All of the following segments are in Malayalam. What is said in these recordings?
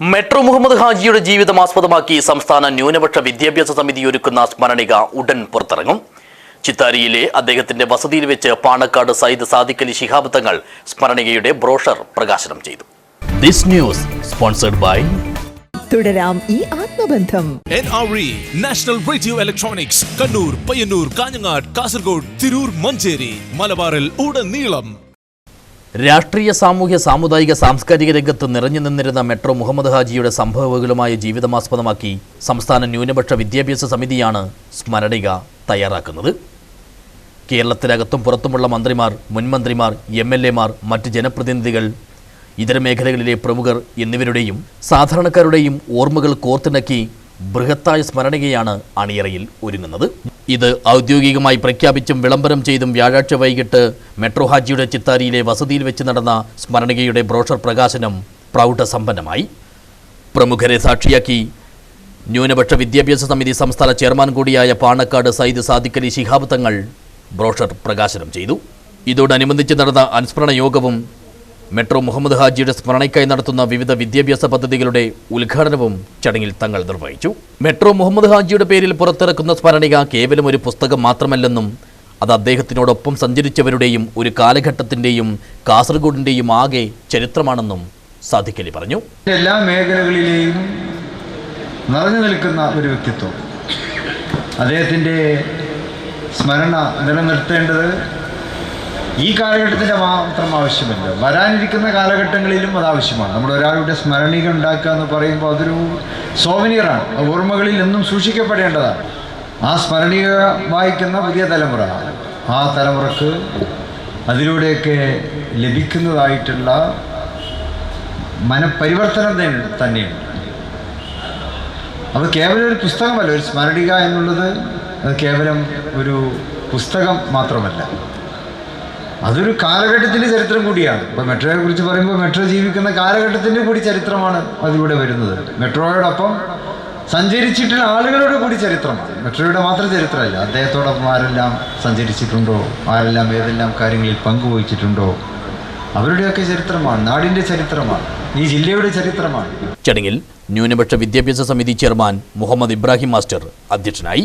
മെട്രോ മുഹമ്മദ് ഹാജിയുടെ ജീവിതം ആസ്പദമാക്കി സംസ്ഥാന ന്യൂനപക്ഷ വിദ്യാഭ്യാസ സമിതി ഒരുക്കുന്ന സ്മരണിക ഉടൻ പുറത്തിറങ്ങും. ചിത്താരിയിലെ അദ്ദേഹത്തിന്റെ വസതിയിൽ വെച്ച് പാണക്കാട് സയ്യിദ് സാദിഖ് അലി ശിഹാബ് തങ്ങൾ സ്മരണികയുടെ ബ്രോഷർ പ്രകാശനം ചെയ്തു. ദിസ് ന്യൂസ് സ്പോൺസർഡ് ബൈ തുടരാം ഈ ആത്മബന്ധം. N R E national radio electronics Kannur Payyanur Kanhangad Kasaragod Tirur Manjeri മലബാറിൽ ഉടനീളം രാഷ്ട്രീയ സാമൂഹ്യ സാമുദായിക സാംസ്കാരിക രംഗത്ത് നിറഞ്ഞു നിന്നിരുന്ന മെട്രോ മുഹമ്മദ് ഹാജിയുടെ സംഭവങ്ങളുമായി ജീവിതമാസ്പദമാക്കി സംസ്ഥാന ന്യൂനപക്ഷ വിദ്യാഭ്യാസ സമിതിയാണ് സ്മരണിക തയ്യാറാക്കുന്നത്. കേരളത്തിനകത്തും പുറത്തുമുള്ള മന്ത്രിമാർ മുൻമന്ത്രിമാർ എം എൽ എമാർ മറ്റ് ജനപ്രതിനിധികൾ ഇതര മേഖലകളിലെ പ്രമുഖർ എന്നിവരുടെയും സാധാരണക്കാരുടെയും ഓർമ്മകൾ കോർത്തിണക്കി ബൃഹത്തായ സ്മരണികയാണ് അണിയറയിൽ ഒരുങ്ങുന്നത്. ഇത് ഔദ്യോഗികമായി പ്രഖ്യാപിച്ചും വിളംബരം ചെയ്തും വ്യാഴാഴ്ച വൈകിട്ട് മെട്രോ ഹാജിയുടെ ചിത്താരിയിലെ വസതിയിൽ വെച്ച് നടന്ന സ്മരണികയുടെ ബ്രോഷർ പ്രകാശനം പ്രൗഢസമ്പന്നമായി. പ്രമുഖരെ സാക്ഷിയാക്കി ന്യൂനപക്ഷ വിദ്യാഭ്യാസ സമിതി സംസ്ഥാന ചെയർമാൻ കൂടിയായ പാണക്കാട് സയ്യിദ് സാദിഖലി ശിഹാബ് തങ്ങൾ ബ്രോഷർ പ്രകാശനം ചെയ്തു. ഇതോടനുബന്ധിച്ച് നടന്ന അനുസ്മരണ യോഗവും മെട്രോ മുഹമ്മദ് ഹാജിയുടെ സ്മരണയ്ക്കായി നടത്തുന്ന വിവിധ വിദ്യാഭ്യാസ പദ്ധതികളുടെ ഉദ്ഘാടനവും ചടങ്ങിൽ തങ്ങൾ നിർവഹിച്ചു. മെട്രോ മുഹമ്മദ് ഹാജിയുടെ പേരിൽ പുറത്തിറക്കുന്ന സ്മരണിക കേവലം ഒരു പുസ്തകം മാത്രമല്ലെന്നും അത് അദ്ദേഹത്തിനോടൊപ്പം സഞ്ചരിച്ചവരുടെയും ഒരു കാലഘട്ടത്തിന്റെയും കാസർഗോഡിന്റെയും ആകെ ചരിത്രമാണെന്നും സാധിക്കലി പറഞ്ഞു. എല്ലാ മേഖലകളിലെയും നിറഞ്ഞു നിൽക്കുന്ന ഒരു വ്യക്തിത്വം. അദ്ദേഹത്തിന്റെ സ്മരണ നിലനിർത്തേണ്ടത് ഈ കാലഘട്ടത്തിന്റെ മാത്രം ആവശ്യമില്ല. വരാനിരിക്കുന്ന കാലഘട്ടങ്ങളിലും അത് ആവശ്യമാണ്. നമ്മൾ ഒരാളുടെ സ്മരണിക ഉണ്ടാക്കുക എന്ന് പറയുമ്പോൾ അതൊരു സോവനിയറാണ് ഓർമ്മകളിൽ എന്നും സൂക്ഷിക്കപ്പെടേണ്ടതാണ്. ആ സ്മരണിക വായിക്കുന്ന പുതിയ തലമുറ ആ തലമുറയ്ക്ക് അതിലൂടെയൊക്കെ ലഭിക്കുന്നതായിട്ടുള്ള മനപരിവർത്തനം തന്നെയാണ്. തന്നെയുണ്ട് അത് കേവലം ഒരു പുസ്തകമല്ല ഒരു സ്മരണിക എന്നുള്ളത് അത് കേവലം ഒരു പുസ്തകം മാത്രമല്ല. അതൊരു കാലഘട്ടത്തിന്റെ ചരിത്രം കൂടിയാണ്. ഇപ്പോൾ മെട്രോയെ കുറിച്ച് പറയുമ്പോൾ മെട്രോ ജീവിക്കുന്ന കാലഘട്ടത്തിന്റെ കൂടി ചരിത്രമാണ് അതിലൂടെ വരുന്നത്. മെട്രോയോടൊപ്പം സഞ്ചരിച്ചിട്ടുള്ള ആളുകളുടെ കൂടി ചരിത്രമാണ്. മെട്രോയുടെ മാത്രം ചരിത്രമല്ല അദ്ദേഹത്തോടൊപ്പം ആരെല്ലാം സഞ്ചരിച്ചിട്ടുണ്ടോ ആരെല്ലാം ഏതെല്ലാം കാര്യങ്ങളിൽ പങ്കുവഹിച്ചിട്ടുണ്ടോ അവരുടെയൊക്കെ ചരിത്രമാണ് നാടിന്റെ ചരിത്രമാണ് ഈ ജില്ലയുടെ ചരിത്രമാണ്. ചടങ്ങിൽ ന്യൂനപക്ഷ വിദ്യാഭ്യാസ സമിതി ചെയർമാൻ മുഹമ്മദ് ഇബ്രാഹിം മാസ്റ്റർ അധ്യക്ഷനായി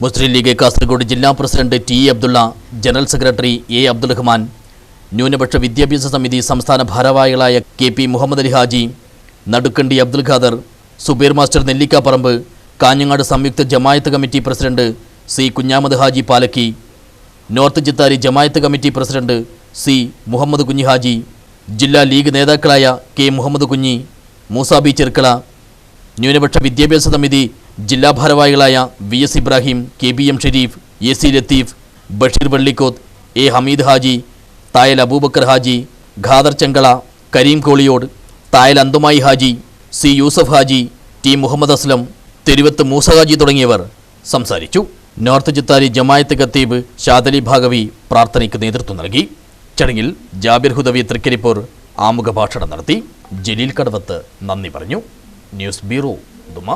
മുസ്ലിം ലീഗ് കാസർഗോഡ് ജില്ലാ president T Abdulla general secretary A Abdul Rahman ന്യൂനപക്ഷ വിദ്യാഭ്യാസ സമിതി സംസ്ഥാന ഭാരവാഹികളായ K P Muhammad Ali Haji Nadukkandi Abdul Khader Subeer master Nellikkaparamba Kanhangad സംയുക്ത Jamaat committee president C Kunhamad Haji Palakki north Chittari Jamaat committee president C Muhammad Kunhi Haji ജില്ലാ ലീഗ് നേതാക്കളായ കെ മുഹമ്മദ് കുഞ്ഞി മൂസാബി ചെർക്കള ന്യൂനപക്ഷ വിദ്യാഭ്യാസ സമിതി ജില്ലാ ഭാരവാഹികളായ V S Ibrahim K B M Sharif A C Latheef Basheer Vallikkoth A Hameed Haji Thayal Abubakar Haji Khader Chengala Kareem Koliyad Thayal Anthumayi Haji C Yusuf Haji T Muhammad Aslam Theruvath Moosa Haji തുടങ്ങിയവർ സംസാരിച്ചു. നോർത്ത് ചിത്താരി ജമായത്ത് ഖത്തീബ് ഷാദലി ഭാഗവി പ്രാർത്ഥനയ്ക്ക് നേതൃത്വം നൽകി. ചടങ്ങിൽ ജാബിർ ഹുദവി തൃക്കരിപ്പൂർ ആമുഖ ഭാഷണം നടത്തി. ജലീൽ കടവത്ത് നന്ദി പറഞ്ഞു. News bureau Duma.